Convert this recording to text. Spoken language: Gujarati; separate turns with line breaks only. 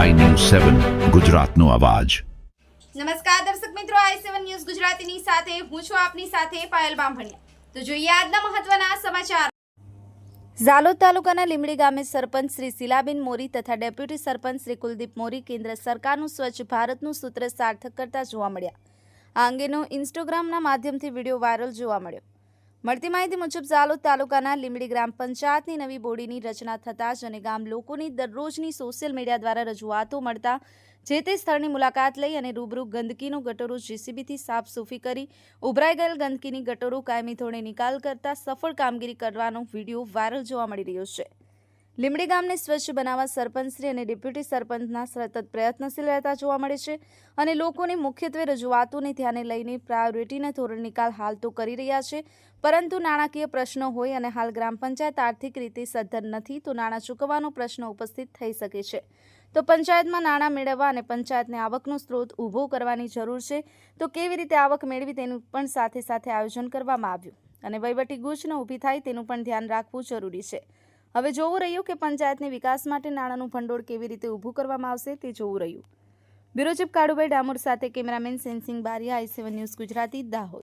સેવન, ગુજરાતનો અવાજ.
નમસ્કાર દર્શક મિત્રો, આઈ સેવન ન્યૂઝ ગુજરાતીની સાથે હું છું આપની સાથે પાયલ બામભણિયા. તો જોઈએ આજના મહત્વના સમાચાર. ઝાલોદ તાલુકાના લીમડી ગામે સરપંચ શ્રી શિલાબેન મોરી તથા ડેપ્યુટી સરપંચ શ્રી કુલદીપ મોરી કેન્દ્ર સરકારનું સ્વચ્છ ભારતનું સૂત્ર સાર્થક કરતા જોવા મળ્યા. આ અંગેનો ઇન્સ્ટાગ્રામના માધ્યમથી વીડિયો વાયરલ જોવા મળ્યો. મળતી માહિતી મુજબ ઝાલોદ તાલુકાના લીમડી ગ્રામ પંચાયતની નવી બોડીની રચના થતાં જ અને ગામ લોકોની દરરોજની સોશિયલ મીડિયા દ્વારા રજૂઆતો મળતા જે તે સ્થળની મુલાકાત લઈ અને રૂબરૂ ગંદકીનું ગટોરો જેસીબીથી સાફસૂફી કરી, ઉભરાઈ ગયેલ ગંદકીની ગટોરો કાયમી ધોરણે નિકાલ કરતા સફળ કામગીરી કરવાનો વીડિયો વાયરલ જોવા મળી રહ્યો છે. લીમડી ગામને સ્વચ્છ બનાવવા સરપંચશ્રી અને ડેપ્યુટી સરપંચના સતત પ્રયત્નશીલ રહેતા જોવા મળે છે અને લોકોની મુખ્યત્વે રજૂઆતોને ધ્યાને લઈને પ્રાયોરિટીના ધોરણ નિકાલ હાલ તો કરી રહ્યા છે. પરંતુ નાણાકીય પ્રશ્નો હોય અને હાલ ગ્રામ પંચાયત આર્થિક રીતે સદ્ધર નથી તો નાણાં ચૂકવવાનો પ્રશ્ન ઉપસ્થિત થઈ શકે છે. તો પંચાયતમાં નાણાં મેળવવા અને પંચાયતને આવકનો સ્ત્રોત ઊભો કરવાની જરૂર છે તો કેવી રીતે આવક મેળવી તેનું પણ સાથે સાથે આયોજન કરવામાં આવ્યું. અને વહીવટી ગૂંચનો ઊભી થાય તેનું પણ ધ્યાન રાખવું જરૂરી છે. હવે જોવું રહ્યું કે પંચાયતને વિકાસ માટે નાણાંનું ભંડોળ કેવી રીતે ઊભું કરવામાં આવશે તે જોવું રહ્યું. બ્યુરો ચીફ કાળુભાઈ ડામોર સાથે cameraman Sensing Baria, I seven news Gujarati, Dahod.